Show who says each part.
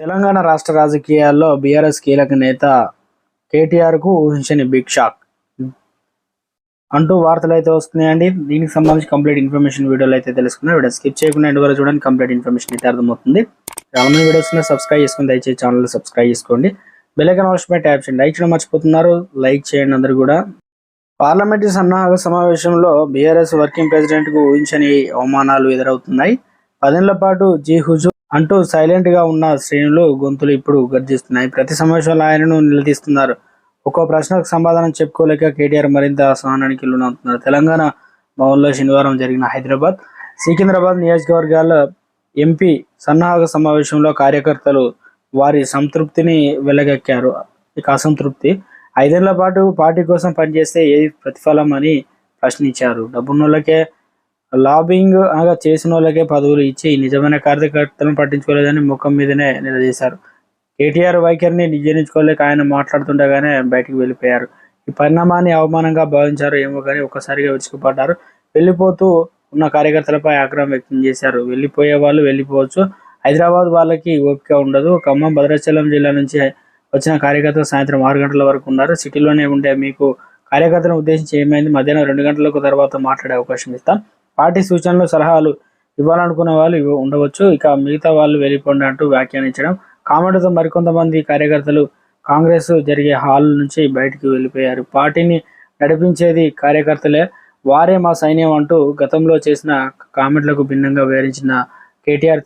Speaker 1: తెలంగాణ రాష్ట్ర రాజకీయాల్లో బీఆర్ఎస్ కీలక నేత కేటీఆర్కు ఊహించని బిగ్ షాక్ అంటూ వార్తలు అయితే వస్తున్నాయండి. దీనికి సంబంధించి కంప్లీట్ ఇన్ఫర్మేషన్ వీడియోలు అయితే తెలుసుకున్నాయి వీడియో స్కిప్ చేయకుండా ఎండు వరకు చూడండి. కంప్లీట్ ఇన్ఫర్మేషన్ అయితే అర్థమవుతుంది. చాలా మంది వీడియోస్ సబ్స్క్రైబ్ చేసుకుని దయచేసి ఛానల్ సబ్స్క్రైబ్ చేసుకోండి. బెల్లైకన్ ఆప్షన్ ట్యాప్ చేయండి. లైక్ చేయడం మర్చిపోతున్నారు. లైక్ చేయండి అందరు కూడా. పార్లమెంటరీ సన్నాహక సమావేశంలో బీఆర్ఎస్ వర్కింగ్ ప్రెసిడెంట్కు ఊహించని అవమానాలు ఎదురవుతున్నాయి. పదేళ్ళ పాటు జీ హుజూర్ అంటూ సైలెంట్గా ఉన్న శ్రేణులు గొంతులు ఇప్పుడు గర్జిస్తున్నాయి. ప్రతి సమావేశంలో ఆయనను నిలదీస్తున్నారు. ఒక్కో ప్రశ్నకు సమాధానం చెప్పుకోలేక కేటీఆర్ మరింత అసహనానికి లోనవుతున్నారు. తెలంగాణ భవన్లో శనివారం జరిగిన హైదరాబాద్ సికింద్రాబాద్ నియోజకవర్గాల ఎంపీ సన్నాహక సమావేశంలో కార్యకర్తలు వారి సంతృప్తిని వెలగక్కారు. ఇక అసంతృప్తి ఐదేళ్ళ పాటు పార్టీ కోసం పనిచేస్తే ఏది ప్రతిఫలం అని ప్రశ్నించారు. డబ్బున్నోళ్ళకే లాబింగ్ అనగా చేసిన వాళ్ళకే పదవులు ఇచ్చి నిజమైన కార్యకర్తలను పట్టించుకోలేదని ముఖం మీదనే నిలదీశారు. కేటీఆర్ వైఖరిని నిజరించుకోలేక ఆయన మాట్లాడుతుండగానే బయటికి వెళ్ళిపోయారు. ఈ పరిణామాన్ని అవమానంగా భావించారు ఏమో కానీ ఒక్కసారిగా విరుచుకుపడ్డారు. వెళ్ళిపోతూ ఉన్న కార్యకర్తలపై ఆగ్రహం వ్యక్తం చేశారు. వెళ్ళిపోయే వాళ్ళు వెళ్ళిపోవచ్చు. హైదరాబాద్ వాళ్ళకి ఓపిక ఉండదు. ఖమ్మం భద్రాచలం జిల్లా నుంచి వచ్చిన కార్యకర్తలు సాయంత్రం ఆరు గంటల వరకు ఉన్నారు. సిటీలోనే ఉండే మీకు కార్యకర్తలను ఉద్దేశించి ఏమైంది? మధ్యాహ్నం రెండు గంటలకు తర్వాత మాట్లాడే అవకాశం ఇస్తాం. పార్టీ సూచనలు సలహాలు ఇవ్వాలనుకునే వాళ్ళు ఉండవచ్చు. ఇక మిగతా వాళ్ళు వెళ్ళిపోండి అంటూ వ్యాఖ్యానించడం కామెంట్తో మరికొంతమంది కార్యకర్తలు కాంగ్రెస్ జరిగే హాల్ నుంచి బయటికి వెళ్ళిపోయారు. పార్టీని నడిపించేది కార్యకర్తలే. వారే మా సైన్యం అంటూ గతంలో చేసిన కామెంట్లకు భిన్నంగా వివరించిన కేటీఆర్